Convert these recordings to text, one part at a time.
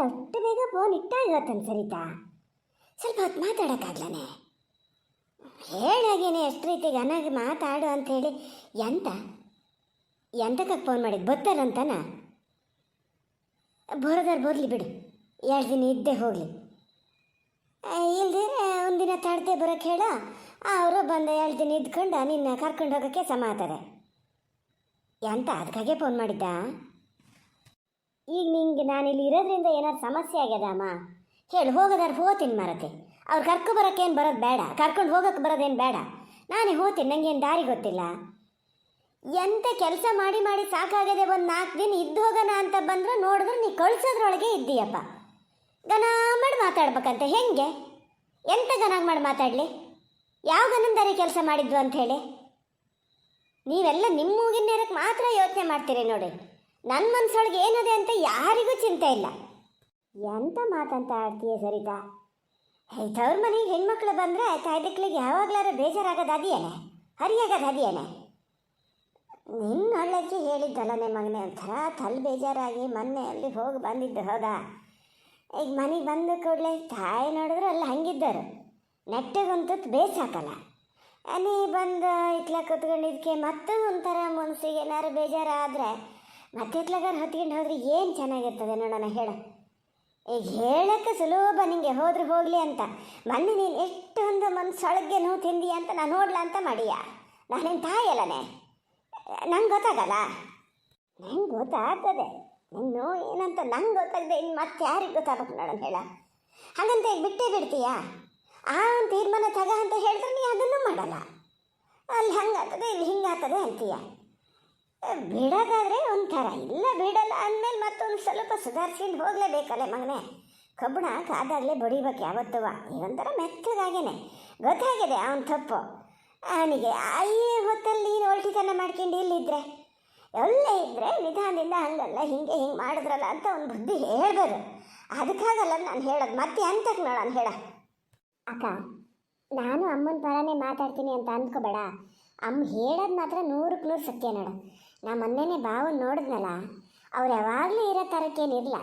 ಅಲ್ಲ, ಅಷ್ಟು ಬೇಗ ಫೋನ್ ಇಟ್ಟಾಗತ್ತಂತ ಸರಿತಾ? ಸ್ವಲ್ಪ ಹೊತ್ತು ಮಾತಾಡೋಕ್ಕಾಗ್ಲಾನೆ? ಹೇಳಾಗೇನೆ ಎಷ್ಟು ರೀತಿ ಗನಾಗಿ ಮಾತಾಡು ಅಂಥೇಳಿ ಎಂತ? ಎಂತಕ್ಕೆ ಫೋನ್ ಮಾಡಿದ್ದು? ಬತ್ತಾರಂತನ ಬರೋದಾರು ಬರಲಿ ಬಿಡು. ಎರಡು ದಿನ ಇದ್ದೇ ಹೋಗಲಿ. ಇಲ್ದಿದ್ರೆ ಒಂದಿನ ತಡದೆ ಬರೋಕ್ಕೆ ಹೇಳ. ಅವರು ಬಂದು ಎರಡು ದಿನ ಇದ್ಕೊಂಡು ನಿನ್ನ ಕರ್ಕೊಂಡು ಹೋಗೋಕ್ಕೆ ಸಮ ಆತಾರೆ ಎಂತ ಅದಕ್ಕಾಗೆ ಫೋನ್ ಮಾಡಿದ್ದ? ಈಗ ನಿಂಗೆ ನಾನಿಲ್ಲಿ ಇರೋದ್ರಿಂದ ಏನಾದ್ರು ಸಮಸ್ಯೆ ಆಗ್ಯದ ಅಮ್ಮ? ಹೇಳು ಹೋಗೋದಾರು ಹೋತೀನಿ ಮರತೆ ಅವ್ರು ಕರ್ಕೊ ಬರೋಕ್ಕೇನು ಬರೋದು ಬೇಡ. ಕರ್ಕೊಂಡು ಹೋಗೋಕೆ ಬರೋದೇನು ಬೇಡ. ನಾನೇ ಹೋಗ್ತೀನಿ ನನಗೇನು ದಾರಿ ಗೊತ್ತಿಲ್ಲ. ಎಂತ ಕೆಲಸ ಮಾಡಿ ಮಾಡಿ ಸಾಕಾಗದೆ ಒಂದು ನಾಲ್ಕು ದಿನ ಇದ್ದು ಹೋಗೋಣ ಅಂತ ಬಂದ್ರೆ ನೋಡಿದ್ರೆ ನೀ ಕಳ್ಸೋದ್ರೊಳಗೆ ಇದ್ದೀಯಪ್ಪ. ಗನ ಮಾಡಿ ಮಾತಾಡ್ಬೇಕಂತೆ, ಹೆಂಗೆ? ಎಂತ ಗನಾಗ್ ಮಾಡಿ ಮಾತಾಡಲಿ? ಯಾವ ಗನಂದಾರಿ ಕೆಲಸ ಮಾಡಿದ್ದು ಅಂತ ಹೇಳಿ? ನೀವೆಲ್ಲ ನಿಮ್ಮ ಮೂಗಿನೇರಕ್ಕೆ ಮಾತ್ರ ಯೋಚನೆ ಮಾಡ್ತೀರಿ ನೋಡಿ. ನನ್ನ ಮನಸ್ಸೊಳಗೆ ಏನಿದೆ ಅಂತ ಯಾರಿಗೂ ಚಿಂತೆ ಇಲ್ಲ. ಎಂತ ಮಾತಂತ ಆಡ್ತೀಯ ಸರಿತಾ? ತವ್ರ ಮನೆಗೆ ಹೆಣ್ಮಕ್ಳು ಬಂದರೆ ತಾಯ್ದಕ್ಳಿಗೆ ಯಾವಾಗ್ಲಾರ ಬೇಜಾರಾಗೋದು ಅದಿಯೇನೆ ಹರಿಯಾಗೋದು ನಿನ್ನ ಒಳ್ಳೆಕ್ಕೆ ನಿಮ್ಮ ಮಗನೇ, ಒಂಥರ ತಲೆ ಬೇಜಾರಾಗಿ ಮೊನ್ನೆ ಅಲ್ಲಿ ಹೋಗಿ ಬಂದಿದ್ದು, ಹೌದಾ? ಈಗ ಮನೆಗೆ ಬಂದ ಕೂಡಲೇ ತಾಯಿ ನೋಡಿದ್ರೆ ಅಲ್ಲಿ ಹಂಗಿದ್ದರು. ನೆಟ್ಟಗಂತೂ ಬೇಸಾಕಲ್ಲ. ನೀ ಬಂದು ಇಟ್ಲ ಕೂತ್ಕೊಂಡಿದ್ದಕ್ಕೆ ಮತ್ತೆ ಒಂಥರ ಮನಸ್ಸಿಗೆ ಏನಾದ್ರು ಬೇಜಾರಾದರೆ ಮತ್ತೆ ಇತ್ಲಾಗಾರ ಹೊತ್ಕೊಂಡು ಹೋದ್ರೆ ಏನು ಚೆನ್ನಾಗಿರ್ತದೆ ನೋಡೋಣ ಹೇಳು. ಈಗ ಹೇಳಕ್ಕೆ ಸುಲಭ ನಿಂಗೆ, ಹೋದ್ರೆ ಹೋಗಲಿ ಅಂತ. ಮೊನ್ನೆ ನೀನು ಎಷ್ಟೊಂದು ಮನ್ಸೊಳಗೆ ನೋವು ತಿಂದಿ ಅಂತ ನಾನು ನೋಡ್ಲಾ ಅಂತ ಮಾಡಿಯ? ತಾಯಿ ತಾಯಲ್ಲನೆ ನಂಗೆ ಗೊತ್ತಾಗಲ್ಲ? ನಂಗೆ ಗೊತ್ತಾಗ್ತದೆ. ನಿನ್ನ ನೋವು ಏನಂತ ನಂಗೆ ಗೊತ್ತಾಗದೆ ಇನ್ನು ಮತ್ತೆ ಯಾರಿಗೆ ಗೊತ್ತಾಗಬೇಕು ನೋಡೋಣ ಹೇಳ. ಹಾಗಂತ ಈಗ ಬಿಟ್ಟೇ ಬಿಡ್ತೀಯಾ? ಆ ಒಂದು ತೀರ್ಮಾನ ತಗ ಅಂತ ಹೇಳಿದ್ರೆ ನೀ ಅದನ್ನು ಮಾಡಲ್ಲ. ಅಲ್ಲಿ ಹಂಗಾಗ್ತದೆ, ಇಲ್ಲಿ ಹಿಂಗಾಗ್ತದೆ ಅಂತೀಯ? ಬಿಡೋದಾದ್ರೆ ಒಂಥರ. ಇಲ್ಲ ಬಿಡಲ್ಲ ಅಂದಮೇಲೆ ಮತ್ತೊಂದು ಸ್ವಲ್ಪ ಸುಧಾರಿಸ್ಕೊಂಡು ಹೋಗಲೇಬೇಕಲ್ಲ ಮಗನೇ. ಕಬ್ಬಣ ಕಾದಾಗಲೇ ಬಡಿಬೇಕು ಯಾವತ್ತವ. ಇದೊಂಥರ ಮೆತ್ತದಾಗೇನೆ ಗೊತ್ತಾಗಿದೆ ಅವನ ತಪ್ಪು. ಅವನಿಗೆ ಈ ಹೊತ್ತಲ್ಲಿ ನೀನು ಒಲ್ಟಿತನ ಮಾಡ್ಕೊಂಡು ಇಲ್ಲಿದ್ದರೆ ಒಳ್ಳೆ ಇದ್ದರೆ ನಿಧಾನದಿಂದ ಹಂಗಲ್ಲ, ಹಿಂಗೆ ಹಿಂಗೆ ಮಾಡಿದ್ರಲ್ಲ ಅಂತ ಒಂದು ಬುದ್ಧಿ ಹೇಳ್ಬೋದು. ಅದಕ್ಕಾಗಲ್ಲ ನಾನು ಹೇಳೋದು. ಮತ್ತೆ ಅಂತಕ್ಕೆ ನೋಡೋಣ ಹೇಳ? ಅಕ್ಕ, ನಾನು ಅಮ್ಮನ ಪರನೇ ಮಾತಾಡ್ತೀನಿ ಅಂತ ಅಂದ್ಕೋಬೇಡ. ಅಮ್ಮ ಹೇಳೋದು ಮಾತ್ರ ನೂರಕ್ಕೆ ನೂರು ಸತ್ಯ ನೋಡು. ನಾ ಮೊನ್ನೆನೇ ಬಾವು ನೋಡಿದ್ನಲ್ಲ, ಅವ್ರು ಯಾವಾಗಲೂ ಇರೋ ಥರಕ್ಕೇನಿರಲ್ಲ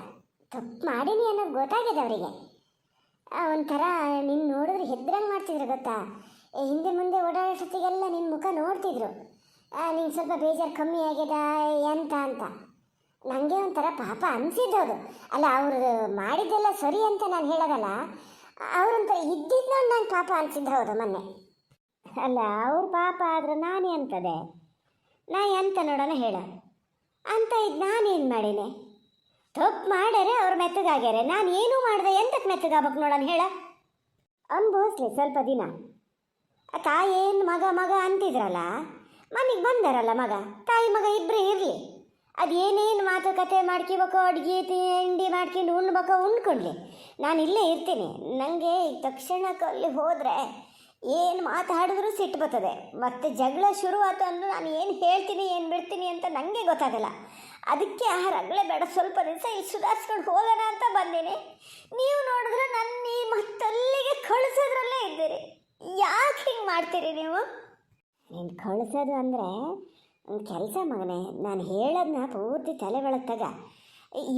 ತಪ್ಪು ಮಾಡೀನಿ ಅನ್ನೋದು ಗೊತ್ತಾಗಿದೆ ಅವರಿಗೆ. ಒಂಥರ ನಿನ್ನ ನೋಡಿದ್ರೆ ಹೆದ್ರಂಗೆ ಮಾಡ್ತಿದ್ರು ಗೊತ್ತಾ? ಹಿಂದೆ ಮುಂದೆ ಓಡಾಡೋಷ್ಟೊತ್ತಿಗೆಲ್ಲ ನಿನ್ನ ಮುಖ ನೋಡ್ತಿದ್ರು. ನಿಂಗೆ ಸ್ವಲ್ಪ ಬೇಜಾರು ಕಮ್ಮಿ ಆಗ್ಯದ ಎಂತ ಅಂತ ನನಗೆ ಒಂಥರ ಪಾಪ ಅನಿಸಿದ್ದು ಅದು. ಅಲ್ಲ, ಅವರು ಮಾಡಿದ್ದೆಲ್ಲ ಸರಿ ಅಂತ ನಾನು ಹೇಳೋದಲ್ಲ, ಅವ್ರೊಂಥರ ಇದ್ದಿದ್ದು ನಾನು ಪಾಪ ಅನಿಸಿದ್ದು ಹೌದು ಮೊನ್ನೆ. ಅಲ್ಲ, ಅವ್ರ ಪಾಪ ಆದ್ರೆ ನಾನೇ ಅಂತದೆ? ನಾ ಎಂತ ನೋಡೋಣ ಹೇಳ. ಅಂತ ಇದು ನಾನೇನು ಮಾಡೀನಿ? ತಪ್ಪು ಮಾಡ್ಯಾರೆ ಅವ್ರು ಮೆತ್ತಗಾಗ್ಯಾರೆ. ನಾನು ಏನೂ ಮಾಡಿದೆ ಎಂತಕ್ಕೆ ಮೆತ್ತಗಾಗ್ಬೇಕು ನೋಡೋಣ ಹೇಳ. ಅನ್ಭವಿಸ್ಲಿ ಸ್ವಲ್ಪ ದಿನ. ಆ ಏನು ಮಗ ಮಗ ಅಂತಿದ್ರಲ್ಲ, ಮನೆಗೆ ಬಂದಾರಲ್ಲ ಮಗ, ತಾಯಿ ಮಗ ಇಬ್ಬರು ಇರಲಿ. ಅದು ಏನೇನು ಮಾತುಕತೆ ಮಾಡ್ಕೋಬೇಕು, ಅಡುಗೆ ತಿಂಡಿ ಮಾಡ್ಕೊಂಡು ಉಣ್ಬೇಕೋ ಉಣ್ಕೊಳ್ಳಿ ನಾನು ಇಲ್ಲೇ ಇರ್ತೀನಿ. ನನಗೆ ತಕ್ಷಣಕ್ಕೆ ಅಲ್ಲಿ ಹೋದರೆ ಏನು ಮಾತಾಡಿದ್ರೂ ಸಿಟ್ಟು ಬರ್ತದೆ. ಮತ್ತೆ ಜಗಳ ಶುರುವಾತು ಅಂದ್ರೆ ನಾನು ಏನು ಹೇಳ್ತೀನಿ, ಏನು ಬಿಡ್ತೀನಿ ಅಂತ ನನಗೆ ಗೊತ್ತಾಗಲ್ಲ. ಅದಕ್ಕೆ ಆ ರಗಳೆ ಬೇಡ, ಸ್ವಲ್ಪ ದಿವಸ ಇಲ್ಲಿ ಸುಧಾರಿಸ್ಕೊಂಡು ಹೋಗೋಣ ಅಂತ ಬಂದೀನಿ. ನೀವು ನೋಡಿದ್ರೆ ನನ್ನ ಈ ಮತ್ತಲ್ಲಿಗೆ ಕಳಿಸೋದ್ರಲ್ಲೇ ಇದ್ದೀರಿ. ಯಾಕೆ ಹಿಂಗೆ ಮಾಡ್ತೀರಿ ನೀವು? ನೀನು ಕಳಿಸೋದು ಅಂದರೆ ಒಂದು ಕೆಲಸ ಮಗನೇ, ನಾನು ಹೇಳೋದನ್ನ ಪೂರ್ತಿ ತಲೆ ಒಳಗೆ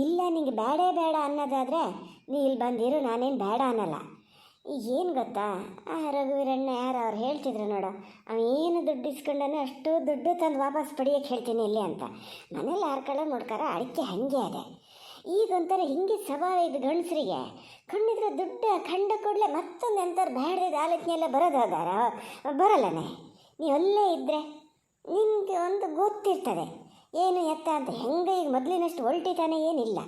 ಇಲ್ಲ, ನಿಂಗೆ ಬೇಡೇ ಬೇಡ ಅನ್ನೋದಾದರೆ, ನೀ ಇಲ್ಲಿ ಬಂದಿರು, ನಾನೇನು ಬೇಡ ಅನ್ನಲ್ಲ. ಏನು ಗೊತ್ತಾ? ಆ ರಘುವೀರಣ್ಣ ಯಾರು ಅವ್ರು ಹೇಳ್ತಿದ್ರು ನೋಡು. ಅವ ಏನು ದುಡ್ಡು ಇಸ್ಕೊಂಡಾನೆ ಅಷ್ಟು ದುಡ್ಡು ತಂದು ವಾಪಸ್ ಪಡಿಯೋಕ್ಕೆ ಹೇಳ್ತೀನಿ ಇಲ್ಲಿ ಅಂತ. ಮನೇಲಿ ಯಾರ್ಕಳ ನೋಡ್ಕಾರ ಅಡಿಕೆ ಹಾಗೆ ಅದೆ. ಈಗ ಒಂಥರ ಹಿಂಗೆ ಸ್ವಭಾವ ಇದು ಗಂಡಸರಿಗೆ ಕಣ್ಣಿದ್ರೆ ದುಡ್ಡು ಕಂಡ ಕೂಡಲೇ ಮತ್ತೊಂದು ಎಂಥವ್ರು ಬೇಡದ ಆಲೋಚನೆ ಎಲ್ಲ ಬರೋದು ಹೋದಾರ? ಬರಲ್ಲನೆ. ನೀವು ಅಲ್ಲೇ ಇದ್ದರೆ ನಿಮಗೆ ಒಂದು ಗೊತ್ತಿರ್ತದೆ. ಏನು ಎತ್ತ ಅಂತ ಹೆಂಗೆ ಈಗ ಮೊದಲಿನಷ್ಟು ಒಲ್ಟಿತಾನೆ ಏನಿಲ್ಲ.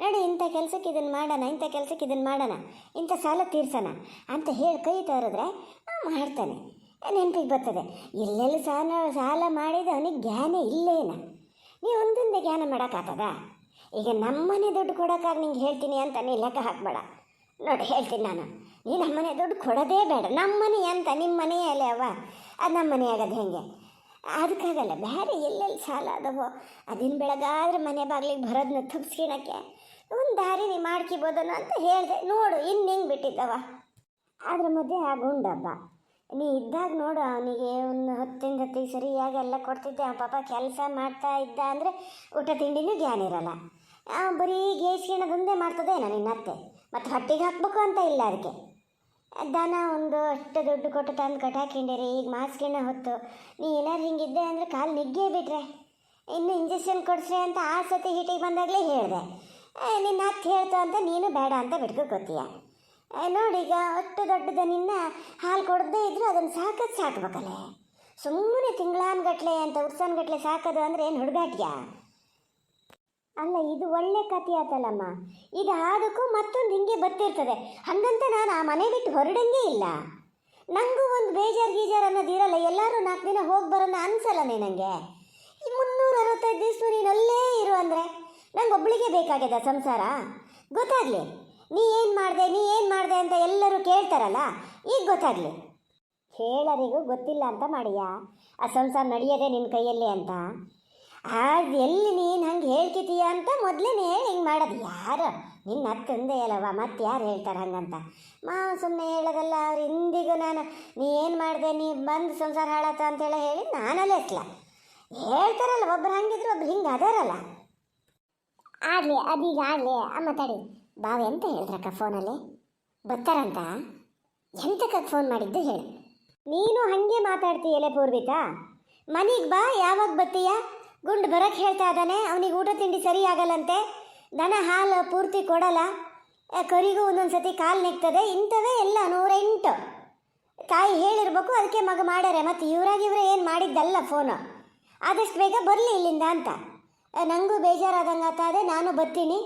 ನೋಡಿ ಇಂಥ ಕೆಲಸಕ್ಕೆ ಇದನ್ನು ಮಾಡೋಣ, ಇಂಥ ಕೆಲಸಕ್ಕೆ ಇದನ್ನು ಮಾಡೋಣ, ಇಂಥ ಸಾಲ ತೀರ್ಸೋಣ ಅಂತ ಹೇಳಿ ಕೈ ತೋರಿದ್ರೆ ಮಾಡ್ತಾನೆ. ನೆನಪಿಗೆ ಬರ್ತದೆ. ಎಲ್ಲೆಲ್ಲಿ ಸಾಲ ಸಾಲ ಮಾಡಿದ ಅವನಿಗೆ ಜ್ಞಾನ ಇಲ್ಲೇನ ನೀವು ಒಂದೊಂದೇ ಜ್ಞಾನ ಮಾಡೋಕ್ಕಾಗ್ತದ ಈಗ ನಮ್ಮನೆ ದುಡ್ಡು ಕೊಡೋಕ್ಕಾಗ ನಿಂಗೆ ಹೇಳ್ತೀನಿ ಅಂತ ನೀ ಲೆಕ್ಕ ಹಾಕ್ಬೇಡ. ನೋಡಿ ಹೇಳ್ತೀನಿ ನಾನು. ನೀ ನಮ್ಮನೆ ದುಡ್ಡು ಕೊಡೋದೇ ಬೇಡ. ನಮ್ಮನೆ ಅಂತ ನಿಮ್ಮ ಮನೆಯಲ್ಲೇ ಅವ? ಅದು ನಮ್ಮ ಮನೆ ಹೆಂಗೆ? ಅದಕ್ಕಾಗಲ್ಲ ಬೇರೆ ಎಲ್ಲೆಲ್ಲಿ ಸಾಲ ಅದವೋ ಅದಿನ ಬೆಳಗಾದ್ರೆ ಮನೆ ಬಾಗಿಲಿಗೆ ಬರೋದನ್ನ ತಪ್ಪಿಸ್ಕೊಳಕ್ಕೆ ಒಂದು ದಾರಿ ನೀ ಮಾಡ್ಕಿಬೋದನ್ನು ಅಂತ ಹೇಳಿದೆ. ನೋಡು ಇನ್ನು ಹೆಂಗೆ ಬಿಟ್ಟಿದ್ದವ? ಅದ್ರ ಮಧ್ಯೆ ಆ ಗುಂಡಬ್ಬ ನೀ ಇದ್ದಾಗ ನೋಡು ಅವನಿಗೆ ಒಂದು ಹೊತ್ತಿಂದ ಹೊತ್ತಿಗೆ ಸರಿಯಾಗಿ ಎಲ್ಲ ಕೊಡ್ತಿದ್ದೆ. ಅವನ ಪಾಪ ಕೆಲಸ ಮಾಡ್ತಾ ಇದ್ದ ಅಂದರೆ ಊಟ ತಿಂಡಿನೂ ಜ್ಞಾನ ಇರಲ್ಲ. ಆ, ಬರೀ ಗೇಸ್ಗಿಣದೊಂದೇ ಮಾಡ್ತದೆ ನಾನು ಅತ್ತೆ ಮತ್ತು ಹೊಟ್ಟೆಗೆ ಹಾಕ್ಬೇಕು ಅಂತ ಇಲ್ಲ ಅದಕ್ಕೆ ದನ ಒಂದು ಅಷ್ಟು ದುಡ್ಡು ಕೊಟ್ಟು ತಂದು ಕಟ್ಟಾಕೊಂಡಿರಿ, ಈಗ ಮಾಸ್ಕಿನ ಹೊತ್ತು. ನೀ ಏನಾರು ಹಿಂಗಿದ್ದೆ ಅಂದರೆ ಕಾಲು ನಿಗ್ಗೇ ಬಿಟ್ರೆ. ಇನ್ನು ಇಂಜೆಕ್ಷನ್ ಕೊಡಿಸ್ರಿ ಅಂತ ಆ ಸತಿ ಹಿಟಿಗೆ ಬಂದಾಗಲೇ ಹೇಳಿದೆ. ನಿನ್ನ ಹತ್ತು ಹೇಳ್ತು ಅಂತ ನೀನು ಬೇಡ ಅಂತ ಬಿಟ್ಕೋತೀಯ ನೋಡೀಗ ಅಷ್ಟು ದೊಡ್ಡದ ನಿನ್ನ ಹಾಲು ಕೊಡದೇ ಇದ್ದರೂ ಅದನ್ನು ಸಾಕದು ಸಾಕ್ಬೇಕಲ್ಲೇ. ಸುಮ್ಮನೆ ತಿಂಗಳಾನ್ಗಟ್ಲೆ ಅಂತ, ಉರ್ಸನ್ಗಟ್ಲೆ ಸಾಕೋದು ಅಂದರೆ ಏನು ಹುಡುಗಾಟ್ಯ? ಅಲ್ಲ, ಇದು ಒಳ್ಳೆ ಕಥೆ ಆತಲ್ಲಮ್ಮ. ಇದು ಆದಕ್ಕೂ ಮತ್ತೊಂದು ಹಿಂಗೆ ಬರ್ತಿರ್ತದೆ. ಹಂಗಂತ ನಾನು ಆ ಮನೆ ಬಿಟ್ಟು ಹೊರಡಂಗೇ ಇಲ್ಲ. ನನಗೂ ಒಂದು ಬೇಜಾರು ಗೀಜಾರ್ ಅನ್ನೋದು ಇರಲ್ಲ. ಎಲ್ಲರೂ ನಾಲ್ಕು ದಿನ ಹೋಗಿ ಬರೋಣ ಅನ್ಸಲ್ಲನೇ ನನಗೆ ಈ ಮುನ್ನೂರ ಅರವತ್ತೈದು ದಿವಸ ನೀನು ಇರು ಅಂದರೆ ನಂಗೆ ಒಬ್ಳಿಗೆ ಬೇಕಾಗ್ಯದ ಸಂಸಾರ? ಗೊತ್ತಾಗಲಿ. ನೀ ಏನು ಮಾಡಿದೆ, ನೀ ಏನು ಮಾಡಿದೆ ಅಂತ ಎಲ್ಲರೂ ಕೇಳ್ತಾರಲ್ಲ? ಈಗ ಗೊತ್ತಾಗಲಿ. ಹೇಳರಿಗೂ ಗೊತ್ತಿಲ್ಲ ಅಂತ ಮಾಡಿಯಾ? ಆ ಸಂಸಾರ ನಡೆಯೋದೇ ನಿನ್ನ ಕೈಯಲ್ಲಿ ಅಂತ? ಅದು ಎಲ್ಲಿ ನೀನು ಹಂಗೆ ಹೇಳ್ಕಿತೀಯ ಅಂತ ಮೊದಲೇ ಹೇಳಿ ಹಿಂಗೆ ಮಾಡೋದು. ಯಾರು? ನಿನ್ನ ಹತ್ತಂದೇ ಅಲ್ಲವ ಮತ್ತೆ ಯಾರು ಹೇಳ್ತಾರೆ ಹಂಗಂತ? ಮಾವ ಸುಮ್ಮನೆ ಹೇಳೋದಲ್ಲ, ಅವ್ರು ಇಂದಿಗೂ ನಾನು ನೀ ಏನು ಮಾಡಿದೆ? ನೀ ಬಂದು ಸಂಸಾರ ಹಾಳಾತ ಅಂತೇಳಿ ಹೇಳಿ ನಾನಲ್ಲೇ ಇಟ್ಲ ಹೇಳ್ತಾರಲ್ಲ, ಒಬ್ರು ಹಂಗಿದ್ರು ಒಬ್ರು ಹಿಂಗೆ ಅದಾರಲ್ಲ. ಆಗಲಿ, ಅದೀಗ ಆಗಲಿ ಅಮ್ಮ ತಡಿ ಬಾವ ಎಂತ ಹೇಳಿದ್ರಕ್ಕ ಫೋನಲ್ಲಿ? ಬರ್ತಾರಂತ? ಎಂತಕ್ಕೆ ಫೋನ್ ಮಾಡಿದ್ದು ಹೇಳಿ. ನೀನು ಹಾಗೆ ಮಾತಾಡ್ತೀಯಲೇ ಪೂರ್ವಿತಾ ಮನೆಗೆ ಬಾ, ಯಾವಾಗ ಬರ್ತೀಯ? ಗುಂಡು ಬರಕ್ಕೆ ಹೇಳ್ತಾ ಇದ್ದಾನೆ. ಅವನಿಗೆ ಊಟ ತಿಂಡಿ ಸರಿ ಆಗಲ್ಲಂತೆ. ದನ ಹಾಲು ಪೂರ್ತಿ ಕೊಡಲ್ಲ. ಕರಿಗೂ ಒಂದೊಂದು ಸತಿ ಕಾಲು ನೆಗ್ತದೆ. ಇಂಥವೇ ಎಲ್ಲ ನೂರೆಂಟು. ತಾಯಿ ಹೇಳಿರ್ಬೇಕು, ಅದಕ್ಕೆ ಮಗ ಮಾಡ್ಯಾರೆ. ಮತ್ತು ಇವರಾಗಿ ಇವರು ಏನು ಮಾಡಿದ್ದಲ್ಲ ಫೋನು ಆದಷ್ಟು ಬೇಗ ಬರಲಿ ಇಲ್ಲಿಂದ ಅಂತ. ನನಗೂ ಬೇಜಾರಾದಂಗೆ ಆತಾದೆ ನಾನು ಬರ್ತೀನಿ.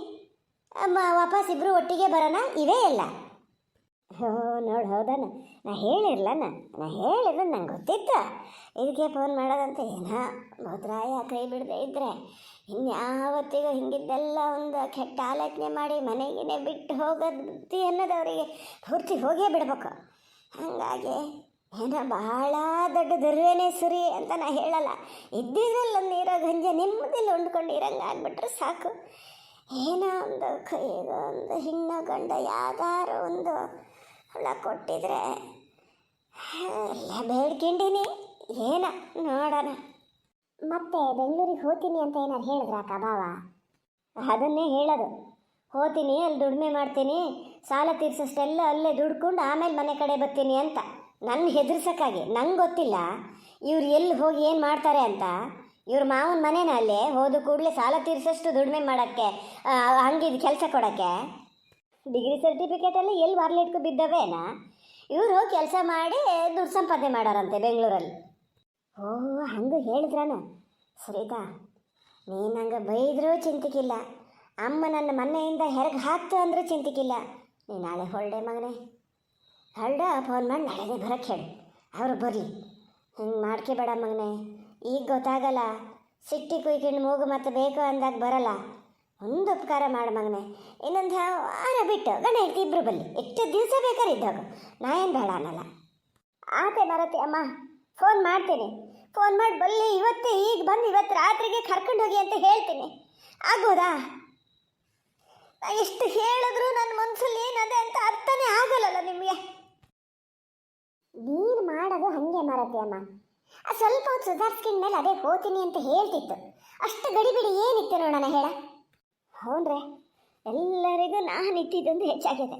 ವಾಪಸ್ ಇಬ್ಬರು ಒಟ್ಟಿಗೆ ಬರೋಣ. ಇವೇ ಎಲ್ಲ. ಹೋ ನೋಡಿ, ಹೌದಾನ? ನಾ ಹೇಳಿರ್ಲನ? ನಾ ಹೇಳಿರ್ಲ ನಂಗೆ ಗೊತ್ತಿತ್ತು? ಇದಕ್ಕೆ ಫೋನ್ ಮಾಡೋದಂತ ಏನೋ ಭದ್ರಾಯ ಕೈ ಬಿಡದೆ ಇದ್ದರೆ ಇನ್ಯಾವತ್ತಿಗೂ ಹಿಂಗಿದ್ದೆಲ್ಲ ಒಂದು ಕೆಟ್ಟ ಆಲೋಚನೆ ಮಾಡಿ ಮನೆಗಿನೇ ಬಿಟ್ಟು ಹೋಗೋದು ಅನ್ನೋದು ಅವರಿಗೆ ಪೂರ್ತಿ ಹೋಗೇ ಬಿಡ್ಬೇಕು. ಹಾಗಾಗಿ ಏನೋ ಬಹಳ ದೊಡ್ಡ ದುರ್ವೇನೆ ಸುರಿ ಅಂತ ನಾ ಹೇಳಲ್ಲ. ಇದ್ದಿದ್ರಲ್ಲಿ ಒಂದು ಇರೋ ಗಂಜೆ ನೆಮ್ಮದಿಲ್ಲ ಉಂಡ್ಕೊಂಡು ಇರಂಗೆ ಸಾಕು. ಏನೋ ಒಂದು ಕೈಗೆ ಒಂದು ಹೆಣ್ಣ ಗಂಡ ಯಾವ್ದಾರು ಒಂದು ಹುಳ ಕೊಟ್ಟಿದ್ರೆ, ಎಲ್ಲ ಬೇಡ್ಕೊಂಡಿನಿ. ಏನ ನೋಡೋಣ. ಮತ್ತೆ ಬೆಂಗಳೂರಿಗೆ ಹೋಗ್ತೀನಿ ಅಂತ ಏನಾರು ಹೇಳಿದ್ರ ಕಬಾವ ಅದನ್ನೇ ಹೇಳೋದು. ಹೋಗ್ತೀನಿ, ಅಲ್ಲಿ ದುಡಿಮೆ ಮಾಡ್ತೀನಿ, ಸಾಲ ತೀರ್ಸಷ್ಟೆಲ್ಲ ಅಲ್ಲೇ ದುಡ್ಕೊಂಡು ಆಮೇಲೆ ಮನೆ ಕಡೆ ಬರ್ತೀನಿ ಅಂತ. ನನ್ನ ಹೆದರ್ಸಕ್ಕಾಗಿ, ನಂಗೆ ಗೊತ್ತಿಲ್ಲ. ಇವ್ರು ಎಲ್ಲಿ ಹೋಗಿ ಏನು ಮಾಡ್ತಾರೆ ಅಂತ. ಇವ್ರ ಮಾವನ ಮನೇನ ಅಲ್ಲೇ ಹೋದ ಕೂಡಲೇ ಸಾಲ ತೀರ್ಸಷ್ಟು ದುಡಿಮೆ ಮಾಡೋಕ್ಕೆ ಹಂಗಿದ್ದು ಕೆಲಸ ಕೊಡೋಕ್ಕೆ. ಡಿಗ್ರಿ ಸರ್ಟಿಫಿಕೇಟಲ್ಲಿ ಎಲ್ಲಿ ವಾರ್ಲಿಟ್ಕು ಬಿದ್ದವೇನ? ಇವರು ಕೆಲಸ ಮಾಡಿ ದುಡ್ಡು ಸಂಪಾದನೆ ಮಾಡೋರಂತೆ ಬೆಂಗಳೂರಲ್ಲಿ. ಓ, ಹಂಗೆ ಹೇಳಿದ್ರಾನ? ಸರಿತಾ ನೀನು ಹಂಗೆ ಬೈದರೂ ಚಿಂತಿಕಿಲ್ಲ. ಅಮ್ಮ ನನ್ನ ಮನೆಯಿಂದ ಹೆರಗೆ ಹಾಕ್ತು ಅಂದರೂ ಚಿಂತಿಕಿಲ್ಲ. ನೀ ನಾಳೆ ಹೊರಡೆ ಮಗನೇ. ಹೊರಡ ಫೋನ್ ಮಾಡಿ, ನಾಳೆನೇ ಬರೋಕ್ಕೆ ಹೇಳು. ಅವರು ಬರಲಿ. ಹಿಂಗೆ ಮಾಡ್ಕೋಬೇಡ ಮಗನೇ. ಈಗ ಗೊತ್ತಾಗಲ್ಲ. ಸಿಟ್ಟಿ ಕುಯ್ಕೊಂಡು ಮೂಗು ಮತ್ತೆ ಬೇಕು ಅಂದಾಗ ಬರಲ್ಲ. ಒಂದು ಉಪಕಾರ ಮಾಡು ಮಗನೇ. ಇನ್ನೊಂದು ವಾರ ಬಿಟ್ಟು ಗಣ ಹೆಂಡತಿ ಇಬ್ಬರು ಬಲ್ಲಿ ಎಷ್ಟು ದಿವಸ ಬೇಕಾದ್ರೆ ಇದ್ದಾಗ. ನಾ ಏನು ಬೇಡ ಅನ್ನಲ್ಲ. ಆತೆ ಮರತಿ, ಅಮ್ಮ ಫೋನ್ ಮಾಡ್ತೀನಿ. ಫೋನ್ ಮಾಡಿ, ಬಲ್ಲಿ ಇವತ್ತೇ ಈಗ ಬಂದು ಇವತ್ತು ರಾತ್ರಿಗೆ ಕರ್ಕೊಂಡು ಹೋಗಿ ಅಂತ ಹೇಳ್ತೀನಿ. ಆಗ್ಬೋದಾ? ನಾ ಎಷ್ಟು ಹೇಳಿದ್ರು ನನ್ನ ಮನಸ್ಸಲ್ಲಿ ಏನದೆ ಅಂತ ಅರ್ಥನೇ ಆಗಲ್ಲಲ್ಲ ನಿಮಗೆ. ನೀನು ಮಾಡೋದು ಹಾಗೆ ಮಾರತಿ, ಅಮ್ಮ. ಆ ಸ್ವಲ್ಪ ಹೊತ್ತು ಮೇಲೆ ಅದೇ ಹೋಗ್ತೀನಿ ಅಂತ ಹೇಳ್ತಿತ್ತು. ಅಷ್ಟು ಗಡಿಬಿಡಿ ಏನಿತ್ತು ನೋಡೋಣ, ಹೇಳ. ಹೌನ್ರೆ ಎಲ್ಲರಿಗೂ ನಾನು ಇಟ್ಟಿದ್ದೊಂದು ಹೆಚ್ಚಾಗಿದೆ.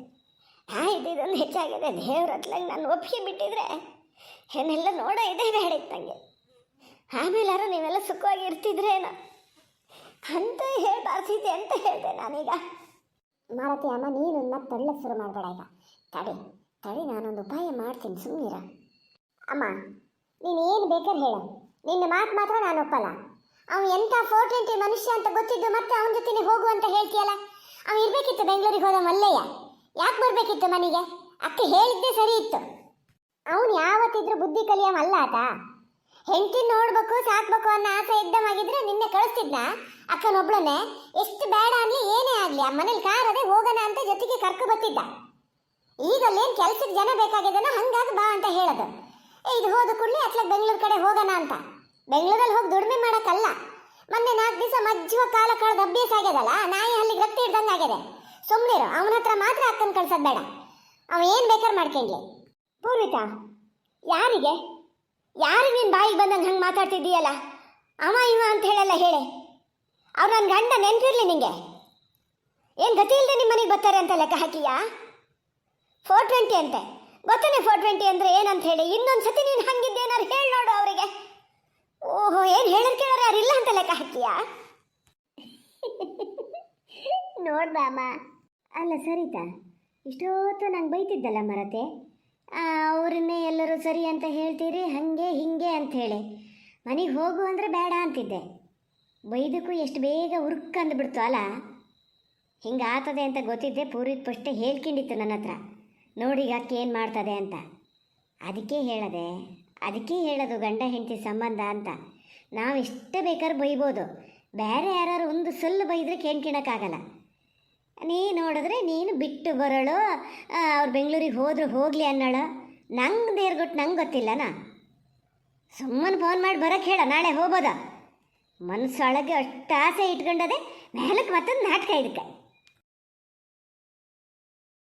ನಾ ಇದ್ದಿದ್ದೊಂದು ಹೆಚ್ಚಾಗಿದೆ. ದೇವ್ರ ಹತ್ಲಾಗ ನಾನು ಒಪ್ಪಿಗೆ ಬಿಟ್ಟಿದ್ರೆ ಏನೆಲ್ಲ ನೋಡೋ ಇದೇ ಬೇಡ ಇತ್ತು ಆಮೇಲೆ ನೀವೆಲ್ಲ ಸುಖವಾಗಿ ಇರ್ತಿದ್ರೇನೋ ಅಂತ ಹೇಳ್ಬಾರ್ತಿದ್ದೆ ಅಂತ ಹೇಳಿದೆ ನಾನೀಗ. ಮಾರತಿ ಅಮ್ಮ, ನೀನು ಮತ್ತೆ ತಳ್ಳಕ್ಕೆ ಶುರು ಮಾಡಬೇಡ ಈಗ. ತಡಿ ತಡಿ ನಾನೊಂದು ಉಪಾಯ ಮಾಡ್ತೀನಿ ಸುಮ್ಮನಿರ ಅಮ್ಮ, ನೀನು ಏನು ಬೇಕಾದ್ರೆ ಹೇಳು. ನಿನ್ನ ಮಾತು ಮಾತ್ರ ನಾನು ಒಪ್ಪಲ್ಲ. ಅವನು ಎಂಥ ಫೋರ್ಟೆಂಟಿ ಮನುಷ್ಯ ಅಂತ ಗೊತ್ತಿದ್ದು ಮತ್ತೆ ಅವನ ಜೊತೆನೆ ಹೋಗು ಅಂತ ಹೇಳ್ತೀಯಲ್ಲ? ಅವನು ಇರಬೇಕಿತ್ತು ಬೆಂಗಳೂರಿಗೆ ಹೋದ ಮಲ್ಲಯ್ಯ ಯಾಕೆ ಬರಬೇಕಿತ್ತು ಮನೆಗೆ? ಅಕ್ಕ ಹೇಳಿದ್ದೆ ಸರಿ ಇತ್ತು. ಅವನು ಯಾವತ್ತಿದ್ರೂ ಬುದ್ಧಿ ಕಲಿಯವಲ್ಲ ಆತ. ಹೆಂಡತಿ ನೋಡ್ಬೇಕು, ಸಾಕ್ಬೇಕು ಅನ್ನೋ ಆಸೆ ಇದ್ದಮಾಗಿದ್ರೆ ನಿನ್ನೆ ಕಳಿಸ್ತಿದ್ನ ಅಕ್ಕನೊಬ್ಳನ್ನೇ. ಎಷ್ಟು ಬೇಡ ಅನ್ಲಿ ಏನೇ ಆಗಲಿ, ಆ ಮನೇಲಿ ಅದೇ ಹೋಗೋಣ ಅಂತ ಜೊತೆಗೆ ಕರ್ಕೊ ಬರ್ತಿದ್ದ. ಈಗಲ್ಲೇನು ಕೆಲ್ಸಕ್ಕೆ ಜನ ಬೇಕಾಗಿದ್ದಾನೋ ಹಂಗಾಗಿ ಬಾ ಅಂತ ಹೇಳೋದು. ಇದು ಹೋದ ಕೂಡಲೇ ಅತ್ಲಾಗ ಬೆಂಗಳೂರು ಕಡೆ ಹೋಗೋಣ ಅಂತ. ಬೆಂಗಳೂರಲ್ಲಿ ಹೋಗಿ ದುಡಿಮೆ ಮಾಡಕ್ಕಲ್ಲ. ಮೊನ್ನೆ ನಾಲ್ಕು ದಿವಸ ಮಜ್ಜುವ ಕಾಲ ಕಳೆದ ಅಭ್ಯಾಸ ಆಗ್ಯದಲ್ಲ ನಾಯಿ ಹಲ್ಲಿಗೆ ರಕ್ತ ಹಿಡ್ದಂಗೆ ಆಗಿದೆ ಸುಮ್ಮನಿರು ಅವನ ಹತ್ರ ಮಾತ್ರ ಅಕ್ಕನ ಕಳ್ಸೋದು ಬೇಡ. ಅವ ಏನು ಬೇಕಾದ್ರೆ ಮಾಡ್ಕೊಂಡ್ಲಿ. ಪೂರ್ವಿತಾ ಯಾರಿಗೆ? ಯಾರಿಗೆ ನೀನು ಬಾಯಿಗೆ ಬಂದಂಗೆ ಹಂಗೆ ಮಾತಾಡ್ತಿದ್ದೀಯಲ್ಲ? ಅವ, ಇವ ಅಂತ ಹೇಳಲ್ಲ ಹೇಳಿ. ಅವ್ರು ನನ್ನ ಗಂಡ ನೆನಪಿರ್ಲಿ ನಿಂಗೆ. ಏನು ಗತಿ ಇಲ್ಲದೆ ನಿಮ್ಮ ಮನೆಗೆ ಬರ್ತಾರೆ ಅಂತ ಲೆಕ್ಕ ಹಾಕಿಯಾ? ಫೋರ್ ಟ್ವೆಂಟಿ ಅಂತೆ. ಗೊತ್ತಾನೆ ಫೋರ್ ಟ್ವೆಂಟಿ ಅಂದರೆ ಏನಂತ ಹೇಳಿ ಇನ್ನೊಂದು ಸತಿ ನೀನು ಹಂಗಿದ್ದೇನಾರು ಹೇಳಿ ನೋಡು ಅವರಿಗೆ. ಓಹೋ, ಏನು ಹೇಳೋರು ಕೇಳೋರು ಯಾರಿಲ್ಲ ಅಂತ ಲೆಕ್ಕ ಹಾಕಿಯಾ ನೋಡ್ಬಾಮ ಅಲ್ಲ, ಸರಿತಾ. ಇಷ್ಟೊತ್ತು ನಂಗೆ ಬೈತಿದ್ದಲ್ಲ ಮರತೆ. ಅವ್ರನ್ನೇ ಎಲ್ಲರೂ ಸರಿ ಅಂತ ಹೇಳ್ತೀರಿ, ಹಾಗೆ ಹಿಂಗೆ ಅಂತ ಹೇಳಿ. ಮನೆಗೆ ಹೋಗು ಅಂದರೆ ಬೇಡ ಅಂತಿದ್ದೆ. ಬೈದಕ್ಕೂ ಎಷ್ಟು ಬೇಗ ಉರುಕ್ ಅಂದ್ಬಿಡ್ತು ಅಲ್ಲ. ಹಿಂಗೆ ಆತದೆ ಅಂತ ಗೊತ್ತಿದ್ದೆ, ಪೂರಿತ್ ಪುಷ್ಟೆ ಹೇಳ್ಕೊಂಡಿತ್ತು ನನ್ನ ಹತ್ರ ನೋಡಿ ಅಕ್ಕ ಏನು ಮಾಡ್ತದೆ ಅಂತ. ಅದಕ್ಕೆ ಹೇಳದೆ. ಅದಕ್ಕೆ ಹೇಳೋದು ಗಂಡ ಹೆಂಡತಿ ಸಂಬಂಧ ಅಂತ. ನಾವು ಎಷ್ಟು ಬೇಕಾದ್ರೂ ಬೈಬೋದು. ಬೇರೆ ಯಾರು ಒಂದು ಸಲ್ಲು ಬೈದರೆ ಕೇಳ್ಕೊಳಕ್ಕಾಗಲ್ಲ ನೀ ನೋಡಿದ್ರೆ ನೀನು ಬಿಟ್ಟು ಬರೋಳು ಅವ್ರು ಬೆಂಗಳೂರಿಗೆ ಹೋದ್ರು ಹೋಗಲಿ ಅನ್ನೋಳು. ನಂಗೆ ದೇರ್ಗೊಟ್ಟು ನಂಗೆ ಗೊತ್ತಿಲ್ಲನಾ ಸುಮ್ಮನೆ ಫೋನ್ ಮಾಡಿ ಬರೋಕ್ಕೆ ಹೇಳ, ನಾಳೆ ಹೋಗ್ಬೋದ? ಮನಸ್ಸೊಳಗೆ ಅಷ್ಟು ಆಸೆ ಇಟ್ಕೊಂಡದೆ ಮೇಲಕ್ಕೆ ಮತ್ತೊಂದು ನಾಟಕ ಇದಕ್ಕೆ.